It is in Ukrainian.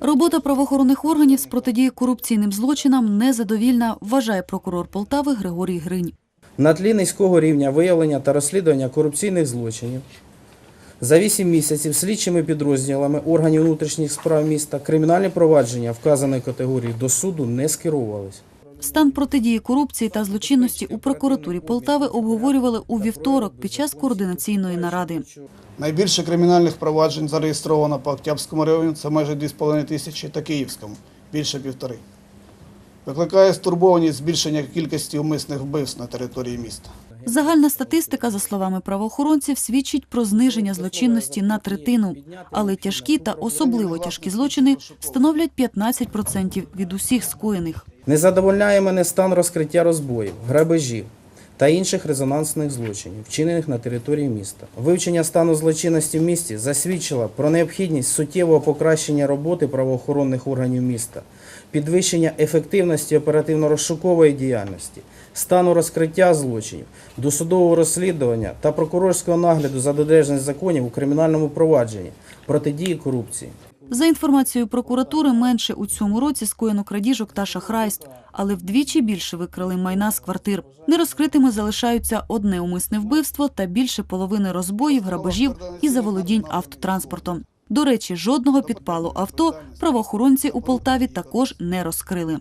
Робота правоохоронних органів з протидії корупційним злочинам незадовільна, вважає прокурор Полтави Григорій Гринь. На тлі низького рівня виявлення та розслідування корупційних злочинів за 8 місяців слідчими підрозділами органів внутрішніх справ міста кримінальні провадження вказаної категорії до суду не скеровувались. Стан протидії корупції та злочинності у прокуратурі Полтави обговорювали у вівторок під час координаційної наради. Найбільше кримінальних проваджень зареєстровано по Октябрському району, це майже 2,5 тисячі, та Київському – більше півтори. Викликає стурбованість збільшення кількості умисних вбивств на території міста. Загальна статистика, за словами правоохоронців, свідчить про зниження злочинності на третину, але тяжкі та особливо тяжкі злочини становлять 15% від усіх скоєних. Не задовольняє мене стан розкриття розбоїв, грабежів та інших резонансних злочинів, вчинених на території міста. Вивчення стану злочинності в місті засвідчило про необхідність суттєвого покращення роботи правоохоронних органів міста, підвищення ефективності оперативно-розшукової діяльності, стану розкриття злочинів, досудового розслідування та прокурорського нагляду за додержанням законів у кримінальному провадженні, протидії корупції. За інформацією прокуратури, менше у цьому році скоєно крадіжок та шахрайств, але вдвічі більше викрали майна з квартир. Нерозкритими залишаються одне умисне вбивство та більше половини розбоїв, грабежів і заволодінь автотранспортом. До речі, жодного підпалу авто правоохоронці у Полтаві також не розкрили.